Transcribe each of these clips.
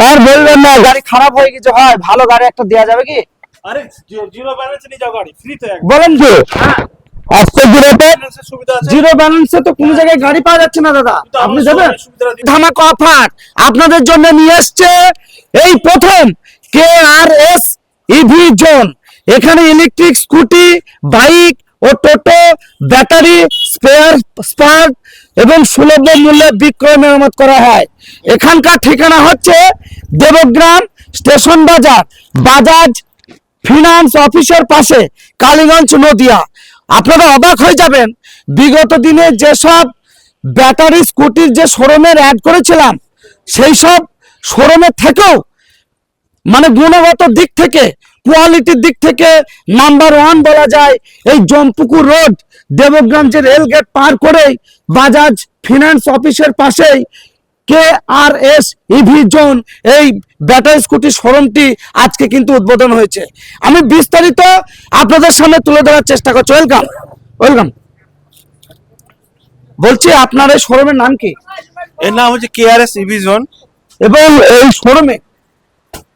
আরে বলবেন না গাড়ি খারাপ হয়ে গেছে হয় ভালো গাড়ি একটা দেওয়া যাবে কি? আরে জিরো ব্যালেন্সে নিয়ে যাও গাড়ি ফ্রি তো বলেন কি আজকে জিরোতে সুবিধা জিরো ব্যালেন্সে তো কোনো জায়গায় গাড়ি পাওয়া যাচ্ছে না দাদা। আপনি। ধামাকা অফার। আপনাদের জন্য নিয়ে এসছে এই প্রথম K R S EV zone এখানে ইলেকট্রিক স্কুটি বাইক ও টোটো ব্যাটারি স্পেয়ার স্পার্ক এবং সুলভ মূল্যে বিক্রয় মেরামত করা হয়। এখানকার ঠিকানা হচ্ছে দেবগ্রাম স্টেশন বাজার, বাজাজ ফিনান্স অফিসের পাশে কালীগঞ্জ নদিয়া। আপনারা অবাক হয়ে যাবেন, বিগত দিনে যেসব ব্যাটারি, স্কুটির যে শোরুমের অ্যাড করেছিলাম, সেই সব শোরুমের থেকেও মানে গুণগত দিক থেকে কোয়ালিটির দিক থেকে নাম্বার ওয়ান বলা যায়, এই জমপুকুর রোড দেবগ্রাম যে রেল গেট পার করে বাজাজ ফিনান্স অফিসের পাশেই K R S EV zone এই ব্যাটারি স্কুটি শোরুমটি আজকে কিন্তু উদ্বোধন হয়েছে। আমি বিস্তারিত আপনাদের সামনে তুলে ধরার চেষ্টা করছি। ওয়েলকাম। ওয়েলকাম। বলছি আপনার এই শোরুমের নাম কি? এর নাম হচ্ছে কেআরএস ইভি জোন এবং এই শোরুমে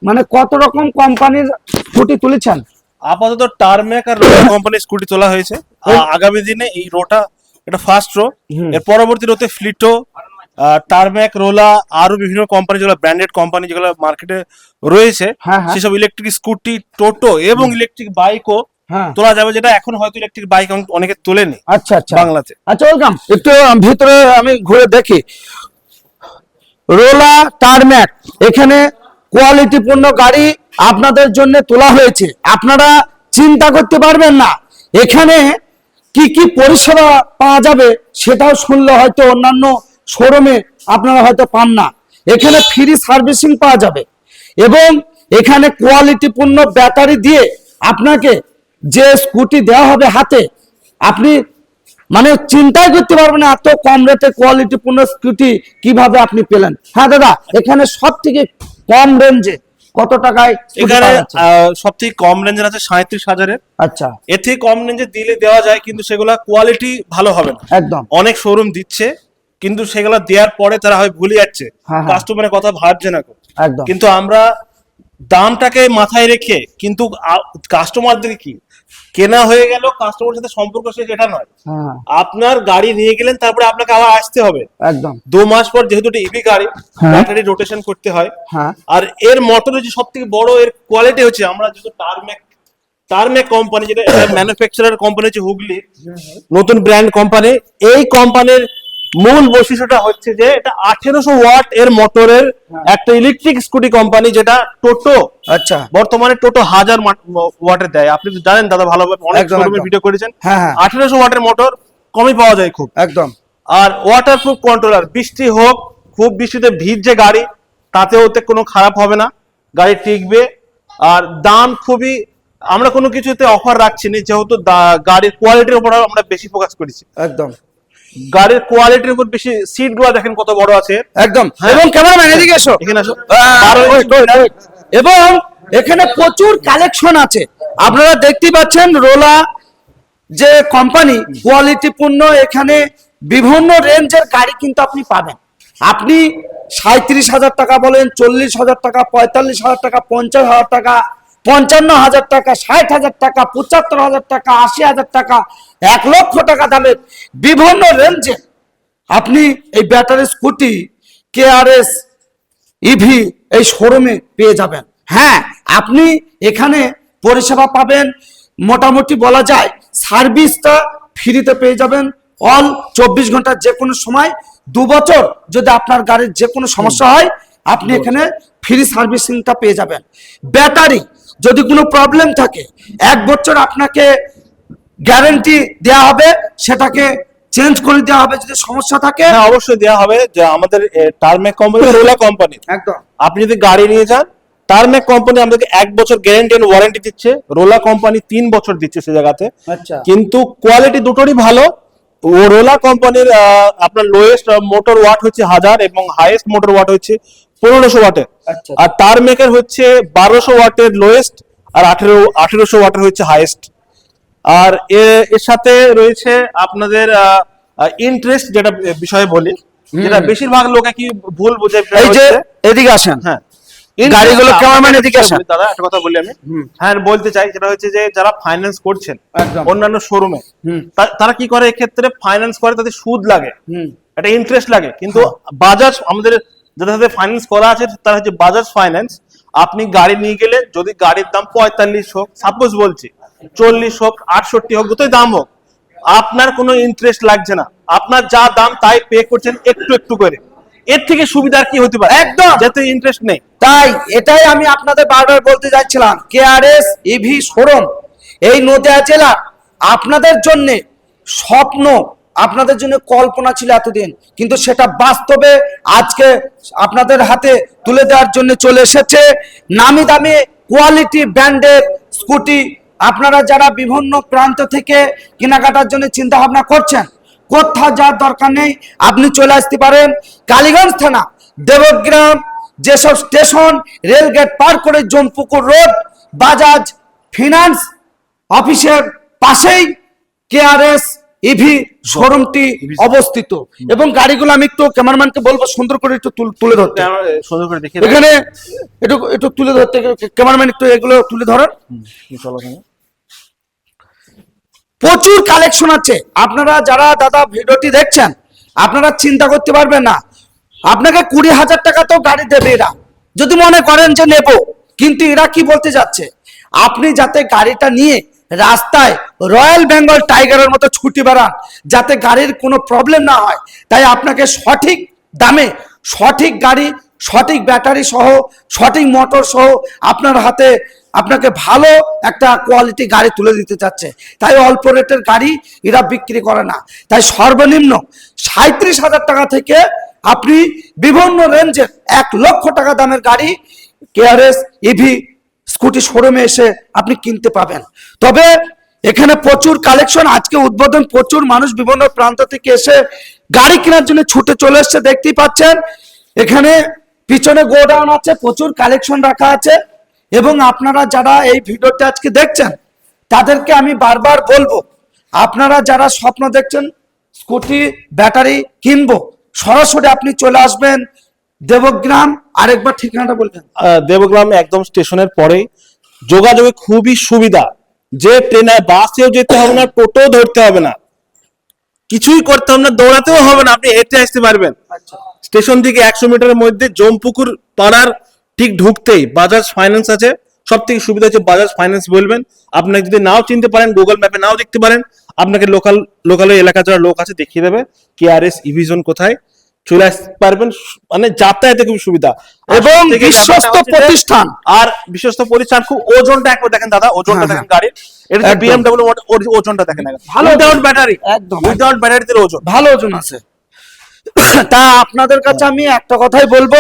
মানে কত রকম কোম্পানির স্কুটি তুলেছেন? আপাতত টার্মেক আর কোম্পানির স্কুটি তোলা হয়েছে। আগামী দিনে এই রোটা এটা ফার্স্ট রো এর পরবর্তী রোতে ফ্লিটো টার্মেক রোলা আরও বিভিন্ন কোম্পানি যেগুলো ব্র্যান্ডেড কোম্পানি যেগুলো মার্কেটে রয়েছে হ্যাঁ, হ্যাঁ। সেসব ইলেকট্রিক স্কুটি টোটো এবং ইলেকট্রিক বাইকও হ্যাঁ। তোলা যাবে যেটা এখন হয়তো ইলেকট্রিক বাইক অনেকে তোলেনি আচ্ছা আচ্ছা। বাংলাতে। আচ্ছা ওয়েলকাম। একটু ভিতরে আমি ঘুরে দেখি। রোলা টারম্যাক এখানে কোয়ালিটিপূর্ণ গাড়ি আপনাদের জন্য তোলা হয়েছে। আপনারা চিন্তা করতে পারবেন না। এখানে কি কি পরিষেবা পাওয়া যাবে সেটাও শুনলে হয়তো অন্যান্য শোরুমে আপনারা হয়তো পান না। এখানে ফ্রি সার্ভিসিং পাওয়া যাবে এবং এখানে কোয়ালিটিপূর্ণ ব্যাটারি দিয়ে আপনাকে যে স্কুটি দেওয়া হবে হাতে, আপনি মানে চিন্তাই করতে পারবেন এত কম রেটে কোয়ালিটি পূর্ণ স্কুটি কীভাবে আপনি পেলেন। হ্যাঁ দাদা, এখানে সব থেকে কম রেঞ্জে কত টাকায় এখানে সবথেকে সব থেকে কম রেঞ্জের আছে সাঁত্রিশ হাজারের। আচ্ছা। এর থেকে কম রেঞ্জে দিলে দেওয়া যায় কিন্তু সেগুলা কোয়ালিটি ভালো হবে না। একদম। অনেক শোরুম দিচ্ছে কিন্তু সেগুলা দেওয়ার পরে তারা হয় ভুলে যাচ্ছে। হ্যাঁ, হ্যাঁ। কাস্টমারের কথা ভাবছে না কিন্তু আমরা দামটাকে মাথায় রেখে কিন্তু কাস্টমারদের কি? কেনা হয়ে গেল কাস্টমারের সাথে সম্পর্ক শেষ এটা নয়। হ্যাঁ। আপনার গাড়ি নিয়ে গেলেন তারপরে আপনাকে আবার আসতে হবে। একদম। দু মাস পর যেহেতু এটা ইভি গাড়ি। ব্যাটারি রোটেশন করতে হয়। হ্যাঁ। আর এর মোটরের যে সব থেকে বড় এর কোয়ালিটি হচ্ছে আমরা যেহেতু টার্মেক টার্মেক কোম্পানি যেটা ম্যানুফ্যাকচারার কোম্পানি হচ্ছে হুগলি নতুন ব্র্যান্ড কোম্পানি এই কোম্পানির মূল বৈশিষ্ট্যটা হচ্ছে যে এটা আঠেরোশো ওয়াট এর মোটরের একটা ইলেকট্রিক স্কুটি কোম্পানি যেটা টোটো আচ্ছা। বর্তমানে টোটো হাজার ওয়াটের দেয়। আপনি তো জানেন দাদা ভালোভাবে অনেক শোরুমে ভিডিও করেছেন। হ্যাঁ, হ্যাঁ। আঠেরোশো ওয়াটের মোটর কমই পাওয়া যায় খুব। একদম। আর ওয়াটারপ্রুফ কন্ট্রোলার বৃষ্টি হোক খুব বৃষ্টিতে ভিজছে গাড়ি তাতে ওতে কোনো খারাপ হবে না। গাড়ি টিকবে। আর দাম খুবই আমরা কোনো কিছুতে অফার রাখছি না যেহেতু গাড়ির কোয়ালিটির উপর আমরা বেশি ফোকাস করেছি। একদম। গাড়ির কোয়ালিটির উপর বেশি সিটগুলো দেখেন কত বড় আছে। একদম। হ্যাঁ। এবং ক্যামেরাম্যান এদিকে এসো। এখানে আসো. এবং এখানে প্রচুর কালেকশন আছে। আপনারা দেখতে পাচ্ছেন রোলা যে কোম্পানি কোয়ালিটিপূর্ণ এখানে বিভিন্ন রেঞ্জের গাড়ি কিন্তু আপনি পাবেন। আপনি সাঁত্রিশ হাজার টাকা বলেন চল্লিশ হাজার টাকা পঁয়তাল্লিশ হাজার টাকা পঞ্চাশ হাজার টাকা পঞ্চান্ন হাজার টাকা ষাট হাজার টাকা পঁচাত্তর হাজার টাকা আশি হাজার টাকা এক লক্ষ টাকা দামের বিভিন্ন রেঞ্জে আপনি এই ব্যাটারি স্কুটি কেআরএস ইভি এই শোরুমে পেয়ে যাবেন। হ্যাঁ আপনি এখানে পরিষেবা পাবেন। মোটামুটি বলা যায় সার্ভিসটা ফ্রিতে পেয়ে যাবেন। অল চব্বিশ ঘণ্টা যে কোনো সময় দু বছর যদি আপনার গাড়ির যে কোনো সমস্যা হয় আপনি এখানে ফ্রি সার্ভিসিংটা পেয়ে যাবেন। ব্যাটারি যদি কোনো প্রবলেম থাকে এক বছর আপনাকে গ্যারেন্টি দেওয়া হবে সেটাকে চেঞ্জ করে দেওয়া হবে যদি সমস্যা থাকে। হ্যাঁ অবশ্যই দেওয়া হবে যে আমাদের টার্মেক কোম্পানি রোলা কোম্পানি একদম। আপনি যদি গাড়ি নিয়ে যান টার্মেক কোম্পানি আমাদেরকে এক বছর গ্যারেন্টি এন্ড ওয়ারেন্টি দিচ্ছে রোলা কোম্পানি তিন বছর দিচ্ছে সে জায়গাতে। আচ্ছা। কিন্তু কোয়ালিটি দুটোরই ভালো। ও রোলা কোম্পানির আপনার লোয়েস্ট মোটর ওয়াট হচ্ছে হাজার এবং হাইয়েস্ট মোটর ওয়াট হচ্ছে পনেরোশো ওয়াটের। আচ্ছা। আর টার্মেকের হচ্ছে বারোশো ওয়াটের লোয়েস্ট আর আঠেরো আঠেরোশো ওয়াটের হচ্ছে হাইয়েস্ট আর এ- এর সাথে রয়েছে আপনাদের ইন্টারেস্ট যেটা বিষয়ে বলি যেটা বেশিরভাগ লোকে কি ভুল বোঝে এই যে এদিকে আসেন। হ্যাঁ। গাড়িগুলো আপনাকে এদিকে আসেন। দাদা একটা কথা বলি আমি। হ্যাঁ বলতে চাই যেটা হচ্ছে যে যারা ফাইন্যান্স করছেন। অন্যান্য শোরুমে। তারা কি করে এক্ষেত্রে ফাইন্যান্স করে তাদের সুদ লাগে। একটা ইন্টারেস্ট লাগে। কিন্তু বাজাজ আমাদের যাদের সাথে ফাইন্যান্স করা আছে তারা হচ্ছে বাজাজ ফাইন্যান্স আপনি গাড়ি নিয়ে গেলে যদি গাড়ির দাম পঁয়তাল্লিশ হোক সাপোজ বলছি চল্লিশ হোক আটষট্টি হোক যতই দাম হোক আপনার কোনো ইন্টারেস্ট লাগছে না। আপনার যা দাম তাই পে করছেন একটু একটু করে। এর থেকে সুবিধা কি হতে পারে? একদম। যাতে ইন্টারেস্ট নেই। তাই এটাই আমি আপনাদের বারবার বলতে যাচ্ছিলাম। কেআরএস ইভি শোরুম এই নদিয়া জেলা আপনাদের জন্য স্বপ্ন আপনাদের জন্য কল্পনা ছিল এতদিন, কিন্তু সেটা বাস্তবে আজকে আপনাদের হাতে তুলে দেওয়ার জন্য চলে এসেছে। নামি দামি কোয়ালিটি ব্র্যান্ডের স্কুটি আপনারা যারা বিভিন্ন প্রান্ত থেকে কেনাকাটার জন্য চিন্তা ভাবনা করছেন, কোথাও যাওয়ার দরকার নেই, আপনি চলে আসতে পারেন কালীগঞ্জ থানা, দেবগ্রাম যেসব স্টেশন, রেলগেট পার করে জমপুকুর রোড, বাজাজ ফিনান্স অফিসের পাশেই কেআরএস ইভি শোরুমটি অবস্থিত। এবং গাড়িগুলো আমি একটু ক্যামেরাম্যানকে বলব সুন্দর করে একটু তুলে ধরতে। সুন্দর করে দেখে এখানে একটু একটু তুলে ধরতে ক্যামেরাম্যান একটু এগুলো তুলে ধরেন। প্রচুর কালেকশন আছে। আপনারা যারা দাদা ভিডিওটি দেখছেন আপনারা চিন্তা করতে পারবেন না। আপনাকে কুড়ি হাজার টাকা তো গাড়ি দেবে এরা। যদি মনে করেন যে নেব কিন্তু এরা কি বলতে যাচ্ছে? আপনি যাতে গাড়িটা নিয়ে রাস্তায় রয়্যাল বেঙ্গল টাইগারের মতো ছুটি বেড়ান যাতে গাড়ির কোনো প্রবলেম না হয়। তাই আপনাকে সঠিক দামে, সঠিক গাড়ি, সঠিক ব্যাটারি সহ, সঠিক মোটর সহ আপনার হাতে আপনাকে ভালো একটা কোয়ালিটি গাড়ি তুলে দিতে চাচ্ছে। তাই অল্প রেটের গাড়ি এরা বিক্রি করে না। তাই সর্বনিম্ন সাঁত্রিশ হাজার টাকা থেকে আপনি বিভিন্ন রেঞ্জের এক লক্ষ টাকা দামের গাড়ি কেআরএস ইভি স্কুটি শোরুমে এসে আপনি কিনতে পাবেন। তবে এখানে প্রচুর কালেকশন, আজকে উদ্বোধন প্রচুর মানুষ বিভিন্ন প্রান্ত থেকে এসে গাড়ি কেনার জন্য ছুটে চলে এসছে, দেখতেই পাচ্ছেন। এখানে পিছনে গোডাউন আছে, প্রচুর কালেকশন রাখা আছে। এবং আপনারা যারা এই ভিডিওটা আজকে দেখছেন, তাদেরকে আমি বারবার বলব, আপনারা যারা স্বপ্ন দেখছেন, স্কুটি, ব্যাটারি কিনবো, সরাসরি আপনি চলে আসবেন দেবগ্রাম আরেকবার ঠিকানাটা বলবেন দেবগ্রাম একদম স্টেশনের পরেই। যোগাযোগে খুবই সুবিধা। যে ট্রেনে বাসেও যেতে হবে না টোটো ধরতে হবে না। কিছুই করতে হবে না দৌড়াতেও হবে না আপনি হেঁটে আসতে পারবেন। স্টেশন থেকে একশো মিটারের মধ্যে জমপুকুর পাড়ার ঠিক ঢুকতেই বাজাজ ফাইন্যান্স আছে। সব থেকে সুবিধা হচ্ছে বাজাজ ফাইন্যান্স বলবেন। আপনাকে যদি নাও চিনতে পারেন গুগল ম্যাপে নাও দেখতে পারেন আপনাকে লোকাল লোকাল এলাকা যারা লোক আছে দেখিয়ে দেবে। কেআরএস ইভিজন কোথায়? চলে আসতে পারবেন মানে যাতায়াতে খুব সুবিধা। আর এবং বিশ্বস্ত প্রতিষ্ঠান। আর বিশ্বস্ত প্রতিষ্ঠান খুব ওজনটা একবার দেখেন দাদা ওজনটা হ্যাঁ, দেখেন গাড়ির। এটা। বিএমডব্লিউ ওজনটা দেখেন ভালো উইদাউট ব্যাটারি একদম। উইদাউট ব্যাটারিতে ওজন। ভালো ওজন আছে। তা আপনাদের কাছে আমি একটা কথাই বলব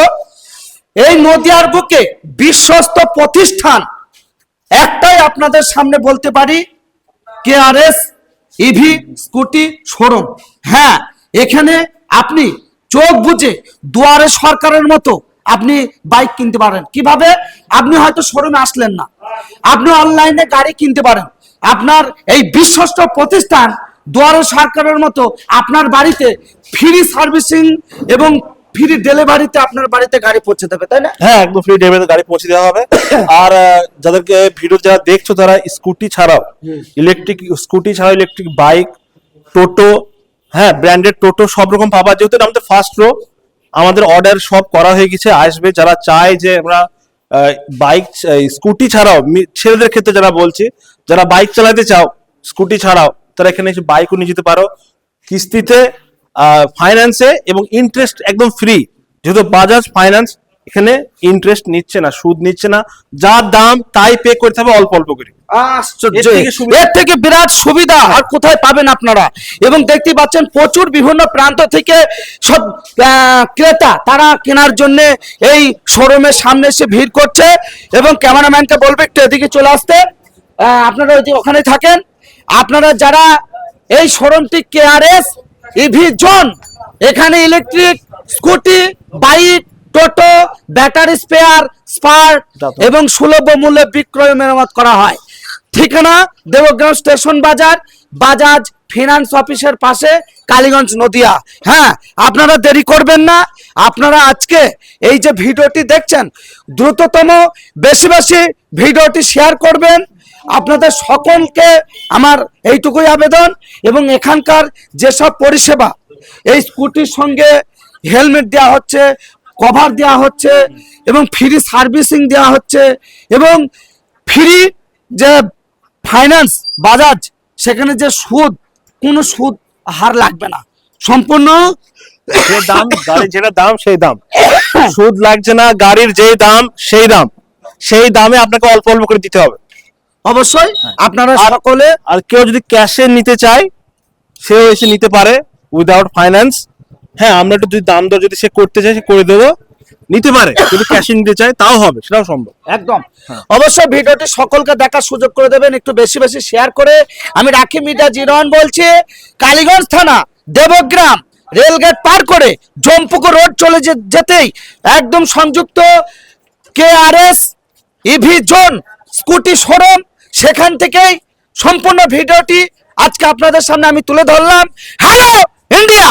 এই নদিয়ার বুকে বিশ্বস্ত প্রতিষ্ঠান একটাই আপনাদের সামনে বলতে পারি কেআরএস ইভি স্কুটি শোরুম হ্যাঁ এখানে আপনি চোখ বুঝে দুয়ারে সরকারের মতো আপনি বাইক কিনতে পারেন। কীভাবে? আপনি হয়তো শোরুমে আসলেন না। আপনি অনলাইনে গাড়ি কিনতে পারেন। আপনার এই বিশ্বস্ত প্রতিষ্ঠান দুয়ারে সরকারের মতো আপনার বাড়িতে ফ্রি সার্ভিসিং এবং ফ্রি ডেলিভারিতে আপনার বাড়িতে গাড়ি পৌঁছে দেবে তাই না? হ্যাঁ একদম ফ্রি ডেলিভারি গাড়ি পৌঁছে দেওয়া হবে। আর যাদেরকে ভিডিও যারা দেখছ তারা স্কুটি ছাড়াও ইলেকট্রিক স্কুটি ছাড়াও ইলেকট্রিক বাইক টোটো হ্যাঁ ব্র্যান্ডেড টোটো সব রকম পাবা। যেহেতু আমাদের ফার্স্ট রো আমাদের অর্ডার সব করা হয়ে গেছে, আসবে। যারা চায় যে আমরা বাইক স্কুটি ছাড়াও ছেলেদের ক্ষেত্রে যারা বলছি, যারা বাইক চালাতে চাও স্কুটি ছাড়াও, তারা এখানে এসে বাইকও নিয়ে যেতে পারো। কিস্তিতে ফাইন্যান্সে এবং ইন্টারেস্ট একদম ফ্রি যেহেতু বাজাজ ফাইন্যান্স এখানে ইন্টারেস্ট নিচ্ছে না, সুদ নিচ্ছে না। যা দাম, তাই পে করতে হবে অল্প অল্প করে। আশ্চর্য। এর থেকে সুবিধা- এর থেকে বিরাট সুবিধা। আর কোথায় পাবেন আপনারা? এবং দেখতে পাচ্ছেন প্রচুর বিভিন্ন প্রান্ত থেকে সব ক্রেতা তারা কেনার জন্য এই শোরুমের সামনে এসে ভিড় করছে এবং ক্যামেরাম্যানকে বলবে একটু এদিকে চলে আসতে। আপনারা ওই ওখানে থাকেন আপনারা যারা এই শোরুমটি কেআরএস ইভি জোন এখানে ইলেকট্রিক স্কুটি বাইক টোটো ব্যাটারি স্পেয়ার স্পার্ট এবং সুলভ মূল্যে বিক্রয় মেরামত করা হয়। ঠিকানা দেবগ্রাম স্টেশন বাজার, বাজাজ ফিনান্স অফিসের পাশে কালীগঞ্জ নদিয়া। হ্যাঁ আপনারা দেরি করবেন না। আপনারা আজকে এই যে ভিডিওটি দেখছেন, দ্রুততম বেশি বেশি ভিডিওটি শেয়ার করবেন। আপনাদের সকলকে আমার এইটুকুই আবেদন এবং এখানকার যেসব পরিষেবা, এই স্কুটির সঙ্গে হেলমেট দেওয়া হচ্ছে, কভার দেওয়া হচ্ছে এবং ফ্রি সার্ভিসিং দেওয়া হচ্ছে এবং ফ্রি যে ফাইন্যান্স বাজাজ সেখানে যে সুদ কোনো সুদ হার লাগবে না। সম্পূর্ণ যে দাম গাড়ির যেটা দাম সেই দাম। সুদ লাগছে না গাড়ির যেই দাম সেই দাম। সেই দামে আপনাকে অল্প অল্প করে দিতে হবে। অবশ্যই আপনারা আর- সকলে আর কেউ যদি ক্যাশে নিতে চায় সেও এসে নিতে পারে উইদাউট ফাইন্যান্স হ্যাঁ আমরা একটু যদি দাম দর যদি সে করতে চায় সে করে দেবো। নিতে পারে যদি ক্যাশে নিতে চায় তাও হবে সেটাও সম্ভব। একদম। অবশ্যই ভিডিওটি সকলকে দেখার সুযোগ করে দেবেন একটু বেশি বেশি শেয়ার করে। আমি রাখি মিডিয়া জিরন বলছি কালীগঞ্জ থানা দেবগ্রাম রেলগেট পার করে জম্পুকুর রোড চলে যেতেই একদম সংযুক্ত K R S EV zone scooty showroom সেখান থেকেই সম্পূর্ণ ভিডিওটি আজকে আপনাদের সামনে আমি তুলে ধরলাম। Hello India